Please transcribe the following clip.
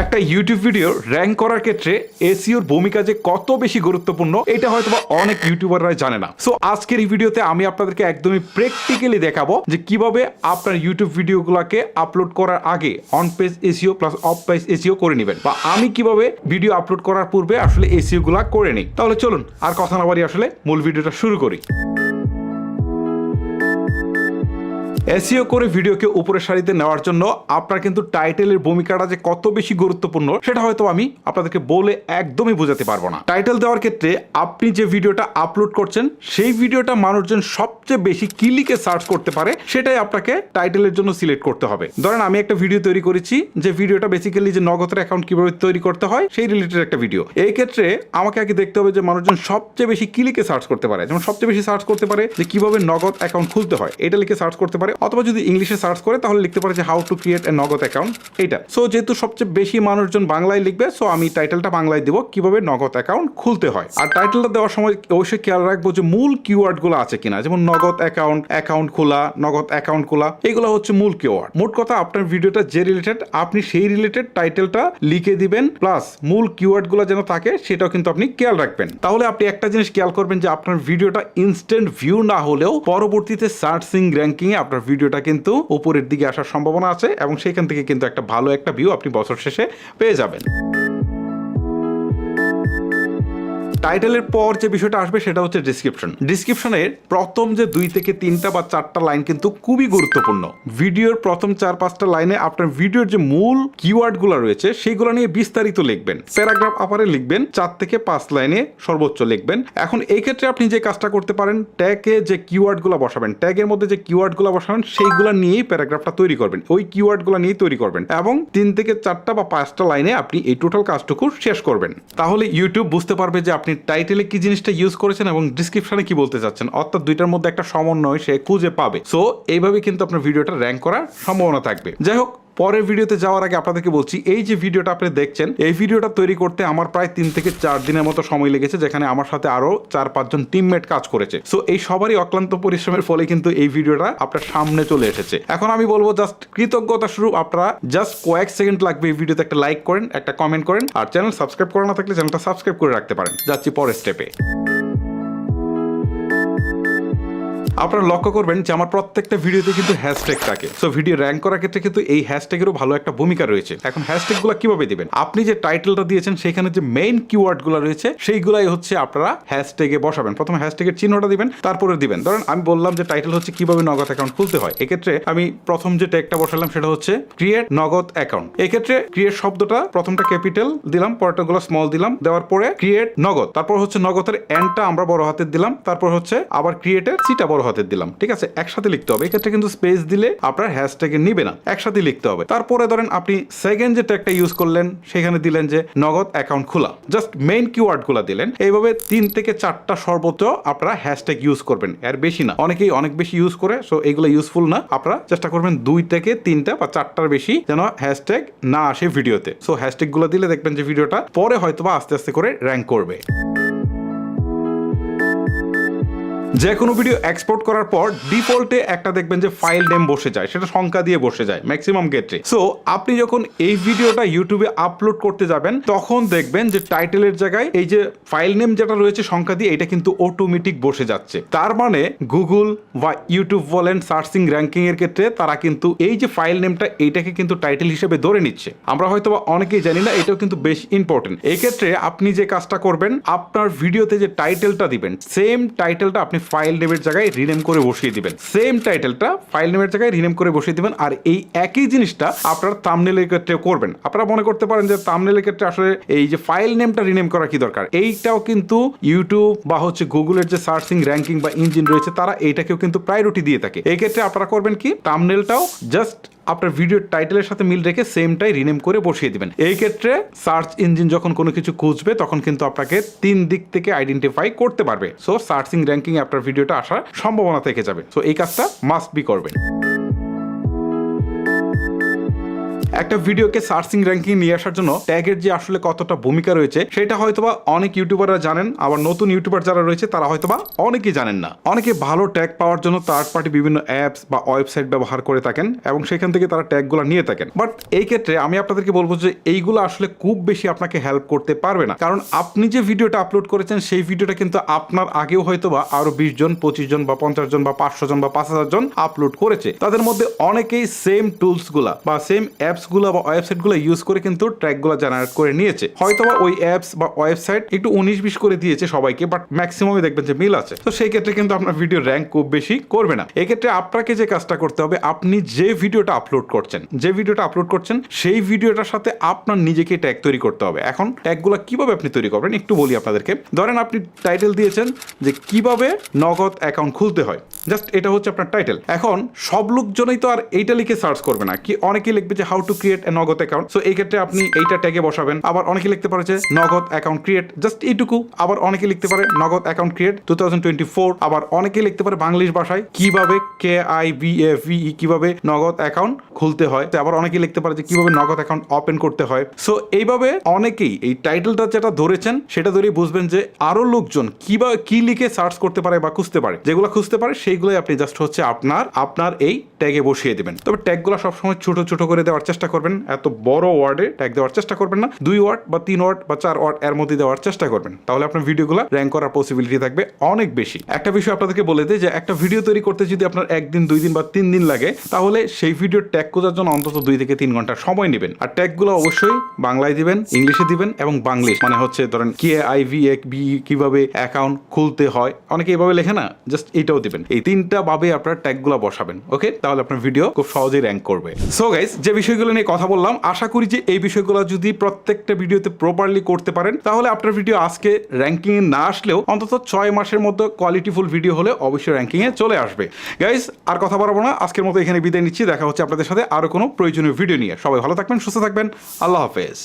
একটা YouTube video rank করার ক্ষেত্রে এসিওর ভূমিকা যে কত বেশি গুরুত্বপূর্ণ, এটা হয়তো অনেক ইউটিউবাররা জানে না। সো আজকের এই ভিডিওতে আমি আপনাদেরকে একদমই প্র্যাকটিক্যালি দেখাবো যে কীভাবে আপনার ইউটিউব ভিডিওগুলোকে আপলোড করার আগে on page SEO plus off page SEO করে নেবেন বা আমি কীভাবে ভিডিও আপলোড করার পূর্বে আসলে এসিও গুলা করে নিই। তাহলে চলুন, আর কথা না বাড়ি আসলে মূল ভিডিওটা শুরু করি। এসিও করে ভিডিওকে উপরের সারিতে নেওয়ার জন্য আপনার কিন্তু টাইটেলের ভূমিকাটা যে কত বেশি গুরুত্বপূর্ণ, সেটা হয়তো আমি আপনাদেরকে বলে একদমই বোঝাতে পারব না। টাইটেল দেওয়ার ক্ষেত্রে আপনি যে ভিডিওটা আপলোড করছেন, সেই ভিডিওটা মানুষজন সবচেয়ে বেশি কিলিকে সার্চ করতে পারে, সেটাই আপনাকে টাইটেলের জন্য সিলেক্ট করতে হবে। ধরেন আমি একটা ভিডিও তৈরি করেছি, যে ভিডিওটা বেসিক্যালি যে নগদের অ্যাকাউন্ট কীভাবে তৈরি করতে হয়, সেই রিলেটেড একটা ভিডিও এই ক্ষেত্রে আমাকে আগে দেখতে হবে যে মানুষজন সবচেয়ে বেশি কিলিকে সার্চ করতে পারে, যেমন সবচেয়ে বেশি সার্চ করতে পারে যে কীভাবে নগদ অ্যাকাউন্ট খুলতে হয়, এটা লিখে সার্চ করতে পারে অথবা যদি ইংলিশে সার্চ করে, তাহলে লিখতে পারে যে how two create a Nagad account এটা সো যেহেতু সবচেয়ে বেশি মানুষজন বাংলায় লিখবে সো আমি টাইটেলটা বাংলায় দিব, কীভাবে নগদ অ্যাকাউন্ট খুলতে হয়। আর টাইটেলটা দেওয়ার সময় অবশ্যই খেয়াল রাখব যে, মূল কিওয়ার্ডগুলো আছে কিনা। যেমন, নগদ অ্যাকাউন্ট অ্যাকাউন্ট খোলা নগদ অ্যাকাউন্ট খোলা এগুলো হচ্ছে মূল কিওয়ার্ড মোট কথা, আপনার ভিডিওটা যে রিলেটেড আপনি সেই রিলেটেড টাইটেলটা লিখে দিবেন প্লাস মূল কিওয়ার্ডগুলো যেন থাকে, সেটাও কিন্তু আপনি খেয়াল রাখবেন। তাহলে আপনি একটা জিনিস খেয়াল করবেন যে, আপনার ভিডিওটা ইনস্ট্যান্ট ভিউ না হলেও পরবর্তীতে সার্চিং র্যাঙ্কিং এ আপনার ভিডিওটা কিন্তু উপরের দিকে আসার সম্ভাবনা আছে এবং সেখান থেকে কিন্তু একটা ভালো একটা ভিউ আপনি বছর শেষে পেয়ে যাবেন। টাইটেলের পর যে বিষয়টা আসবে সেটা হচ্ছে ডিসক্রিপশন ডিসক্রিপশনের প্রথম যে দুই থেকে তিনটা বা চারটা লাইন কিন্তু খুবই গুরুত্বপূর্ণ। ভিডিওর প্রথম চার পাঁচটা লাইনে আপনার ভিডিওর যে মূল কিওয়ার্ডগুলো রয়েছে সেইগুলো নিয়ে বিস্তারিত লিখবেন। প্যারাগ্রাফ আপারে লিখবেন, চার থেকে পাঁচ লাইনে সর্বোচ্চ লিখবেন। এখন এই ক্ষেত্রে আপনি যে কাজটা করতে পারেন ট্যাগে যে কিওয়ার্ডগুলো বসাবেন ট্যাগের মধ্যে যে কিওয়ার্ডগুলো বসাবেন, সেইগুলো নিয়েই প্যারাগ্রাফটা তৈরি করবেন। ওই কিওয়ার্ডগুলো নিয়েই তৈরি করবেন এবং তিন থেকে চারটা বা পাঁচটা লাইনে আপনি এই টোটাল কাজটুকু শেষ করবেন। তাহলে ইউটিউব বুঝতে পারবে যে আপনি টাইটেলে কি জিনিসটা ইউজ করেছেন এবং ডিসক্রিপশনে কি বলতে চাচ্ছেন? অর্থাৎ দুইটার মধ্যে একটা সমন্বয় সে খুঁজে পাবে। সো এইভাবে কিন্তু আপনার ভিডিওটা র্যাঙ্ক করার সম্ভাবনা থাকবে। যাই হোক পরের ভিডিওতে যাওয়ার আগে আপনাদেরকে বলছি, এই যে ভিডিওটা আপনি দেখছেন, এই ভিডিওটা তৈরি করতে আমার প্রায় তিন থেকে চার দিনের মতো সময় লেগেছে, যেখানে আমার সাথে আরও চার পাঁচজন টিমমেট কাজ করেছে। সো এই সবারই অক্লান্ত পরিশ্রমের ফলে কিন্তু এই ভিডিওটা আপনার সামনে চলে এসেছে। এখন আমি বলব জাস্ট কৃতজ্ঞতা স্বরূপ আপনারা জাস্ট কয়েক সেকেন্ড লাগবে এই ভিডিওতে একটা লাইক করেন, একটা কমেন্ট করেন, আর চ্যানেল সাবস্ক্রাইব করা না থাকলে চ্যানেলটা সাবস্ক্রাইব করে রাখতে পারেন। যাচ্ছি পরের স্টেপে আপনারা লক্ষ্য করবেন যে আমার প্রত্যেকটা ভিডিওতে কিন্তু হ্যাশট্যাগ থাকে। সো ভিডিও র্যাঙ্ক করার ক্ষেত্রে কিন্তু এই হ্যাশট্যাগেরও ভালো একটা ভূমিকা রয়েছে। এখন হ্যাশট্যাগুলো কীভাবে দিবেন? আপনি যে টাইটেলটা দিয়েছেন, সেখানে যে মেইন কিওয়ার্ডগুলো রয়েছে, সেইগুলাই হচ্ছে আপনারা হ্যাশট্যাগে বসাবেন। প্রথমে হ্যাশট্যাগের চিহ্নটা দিবেন, তারপরে দিবেন। ধরেন, আমি বললাম যে টাইটেল হচ্ছে কীভাবে নগদ অ্যাকাউন্ট খুলতে হয়। এক্ষেত্রে আমি প্রথম যে ট্যাগটা বসালাম, সেটা হচ্ছে ক্রিয়েট নগদ অ্যাকাউন্ট এক্ষেত্রে ক্রিয়েট শব্দটা প্রথমটা ক্যাপিটাল দিলাম পরেরটাগুলো স্মল দিলাম, দেওয়ার পরে ক্রিয়েট নগদ। তারপর হচ্ছে নগদের এন্ডটা আমরা বড় হাতের দিলাম, তারপর হচ্ছে আবার ক্রিয়েটের সিটা বড় হাতের দিলাম, ঠিক আছে? একসাথে লিখতে হবে। এক্ষেত্রে কিন্তু স্পেস দিলে আপনার হ্যাশট্যাগে নিবে না। একসাথে লিখতে হবে। তারপরে ধরেন আপনি সেকেন্ড যে ট্যাগটা ইউজ করলেন, সেখানে দিলেন যে নগদ অ্যাকাউন্ট খোলা। জাস্ট মেইন কিওয়ার্ডগুলা দিলেন। এইভাবে তিন থেকে চারটা সর্বোচ্চ আপনারা হ্যাশট্যাগ ইউজ করবেন। এর বেশি না। অনেকেই অনেক বেশি ইউজ করে সো এগুলো ইউজফুল না। আপনারা চেষ্টা করবেন দুই থেকে তিনটা বা চারটার বেশি যেন হ্যাশট্যাগ না আসে ভিডিওতে। সো হ্যাশট্যাগগুলো দিলে দেখবেন যে ভিডিওটা পরে হয়তো বা আস্তে আস্তে করে র্যাঙ্ক করবে। যে কোনো ভিডিও এক্সপোর্ট করার পর ডিফল্টে একটা দেখবেন যে ফাইল নেম বসে যায়, সেটা সংখ্যা দিয়ে বসে যায় ম্যাক্সিমাম ক্ষেত্রে। সো আপনি যখন এই ভিডিওটা ইউটিউবে আপলোড করতে যাবেন, তখন দেখবেন যে টাইটেলের জায়গায় এই যে ফাইল নেম যেটা রয়েছে, সংখ্যা দিয়ে এটা কিন্তু অটোমেটিক বসে যাচ্ছে। তার মানে গুগল বা ইউটিউব বলেন সার্চিং র্যাঙ্কিং এর ক্ষেত্রে তারা কিন্তু এই যে ফাইল নেমটা এইটাকে কিন্তু টাইটেল হিসেবে ধরে নিচ্ছে। আমরা হয়তো বা অনেকেই জানি না, এটাও কিন্তু বেশ ইম্পর্টেন্ট এই ক্ষেত্রে আপনি যে কাজটা করবেন, আপনার ভিডিওতে যে টাইটেলটা দিবেন সেম টাইটেলটা আপনি ফাইল নেমের জায়গায় রিনেম করে বসিয়ে দিবেন। সেম টাইটেলটা ফাইল নেমের জায়গায় রিনেম করে বসিয়ে দিবেন, আর এই একই জিনিসটা আপনার থাম্বনেলের ক্ষেত্রে করবেন। আপনারা মনে করতে পারেন যে থাম্বনেলের ক্ষেত্রে আসলে এই যে ফাইল নেমটা রিনেম করা কি দরকার? এইটাও কিন্তু ইউটিউব বা হচ্ছে গুগলের যে সার্চিং র্যাঙ্কিং বা ইঞ্জিন রয়েছে, তারা এইটাকেও কিন্তু প্রায়োরিটি দিয়ে থাকে। এই ক্ষেত্রে আপনারা করবেন কি? থাম্বনেলটাও জাস্ট আপনার ভিডিও টাইটেলের সাথে মিল রেখে সেমটাই রিনেম করে বসিয়ে দিবেন। এই ক্ষেত্রে সার্চ ইঞ্জিন যখন কোনো কিছু খুঁজবে, তখন কিন্তু আপনাকে তিন দিক থেকে আইডেন্টিফাই করতে পারবে। সো সার্চিং র্যাঙ্কিং আপনার ভিডিওটা আসার সম্ভাবনা থেকে যাবে। সো এই কাজটা মাস্ট বি করবেন। একটা ভিডিওকে সার্চিং র্যাঙ্কিং নিয়ে আসার জন্য ট্যাগের যে আসলে কতটা ভূমিকা রয়েছে, সেটা হয়তোবা অনেক ইউটিউবাররা জানেন, আবার নতুন ইউটিউবার যারা রয়েছে, তারা হয়তোবা অনেকেই জানেন না। অনেকে ভালো ট্যাগ পাওয়ার জন্য থার্ড পার্টি বিভিন্ন অ্যাপস বা ওয়েবসাইট ব্যবহার করে থাকেন এবং সেখান থেকে তারা ট্যাগগুলো নিয়ে থাকেন। বাট এই ক্ষেত্রে আমি আপনাদেরকে বলব যে এইগুলো আসলে খুব বেশি আপনাকে হেল্প করতে পারবে না। কারণ আপনি যে ভিডিওটা আপলোড করেছেন, সেই ভিডিওটা কিন্তু আপনার আগেও হয়তোবা আরও বিশ জন, পঁচিশ জন বা পঞ্চাশ জন বা পাঁচশো জন বা পাঁচ হাজার জন আপলোড করেছে। তাদের মধ্যে অনেকেই সেম টুলসগুলা বা সেম অ্যাপস গুলা বা ওয়েবসাইটগুলো ইউজ করে কিন্তু ট্র্যাকগুলা জেনারেট করে নিয়েছে। হয়তোবা ওই অ্যাপস বা ওয়েবসাইট একটু উনিশ বিশ করে দিয়েছে সবাইকে বাট ম্যাক্সিমামই দেখবেন যে মিল আছে। তো সেই ক্ষেত্রে কিন্তু আপনার ভিডিও র্যাঙ্ক খুব বেশি করবে না। এক্ষেত্রে আপনাকে যে কাজটা করতে হবে, আপনি যে ভিডিওটা আপলোড করছেন, যে ভিডিওটা আপলোড করছেন, সেই ভিডিওটার সাথে আপনার নিজেকে ট্যাগ তৈরি করতে হবে। এখন ট্যাগগুলো কীভাবে আপনি তৈরি করবেন, একটু বলি আপনাদেরকে। ধরেন আপনি টাইটেল দিয়েছেন যে কীভাবে নগদ অ্যাকাউন্ট খুলতে হয়। জাস্ট এটা হচ্ছে আপনার টাইটেল এখন সব লোকজনই তো আর এইটা লিখে সার্চ করবে না। কি অনেকে লিখবে যে how two create a Nagad account so এই ক্ষেত্রে আপনি এইটা ট্যাগে বসাবেন। আবার অনেকে লিখতে পারে যে, নগদ অ্যাকাউন্ট ক্রিয়েট জাস্ট এইটুকু। আবার অনেকে লিখতে পারে, Nagad account create two thousand four আবার অনেকে লিখতে পারে বাংলিশ ভাষায়, কীভাবে K I B A V E কীভাবে নগদ অ্যাকাউন্ট খুলতে হয়। আবার অনেকে লিখতে পারে যে, কীভাবে নগদ অ্যাকাউন্ট ওপেন করতে হয়। সো এইভাবে অনেকেই এই টাইটেলটা যেটা ধরেছেন, সেটা ধরেই বুঝবেন যে, আরও লোকজন কীভাবে কি লিখে সার্চ করতে পারে বা খুঁজতে পারে। যেগুলো খুঁজতে পারে, সেইগুলোই আপনি জাস্ট হচ্ছে আপনার আপনার এই ট্যাগে বসিয়ে দেবেন। তবে ট্যাগগুলো সবসময় ছোট ছোট করে দেওয়ার চেষ্টা করবেন, এত বড় ওয়ার্ডে ট্যাগ দেওয়ার চেষ্টা করবেন না। দুই ওয়ার্ড বা তিন ওয়ার্ড বা চার ওয়ার্ড এর মধ্যে দেওয়ার চেষ্টা করবেন। তাহলে আপনার ভিডিওগুলো র্যাঙ্ক করার পসিবিলিটি থাকবে অনেক বেশি। একটা বিষয় আপনাদেরকে বলে দিই যে, একটা ভিডিও তৈরি করতে যদি আপনার একদিন, দুই দিন বা তিন দিন লাগে, তাহলে সেই ভিডিওর ট্যাগ খোঁজার জন্য অন্তত দুই থেকে তিন ঘণ্টা সময় নেবেন। আর ট্যাগগুলো অবশ্যই বাংলায় দিবেন, ইংলিশে দিবেন এবং বাংলিশ। মানে হচ্ছে ধরেন কে আই ভি এক বি কীভাবে অ্যাকাউন্ট খুলতে হয়, অনেকে এইভাবে লেখে না জাস্ট এইটাও দিবেন। এই তিনটা ভাবে আপনার ট্যাগগুলো বসাবেন ওকে তাহলে আপনার ভিডিও খুব সহজেই র্যাঙ্ক করবে। সো গাইস যে বিষয়গুলো নিয়ে কথা বললাম। আশা করি যে এই বিষয়গুলো যদি প্রত্যেকটা ভিডিওতে প্রপারলি করতে পারেন, তাহলে আপনার ভিডিও আজকে র্যাঙ্কিংয়ে না আসলেও অন্তত ছয় মাসের মধ্যে কোয়ালিটিফুল ভিডিও হলে অবশ্যই র্যাঙ্কিংয়ে চলে আসবে। গাইজ আর কথা বলব না, আজকের মতো এখানে বিদায় নিচ্ছি। দেখা হচ্ছে আপনাদের সাথে আরও কোনো প্রয়োজনীয় ভিডিও নিয়ে। সবাই ভালো থাকবেন, সুস্থ থাকবেন। আল্লাহ হাফেজ।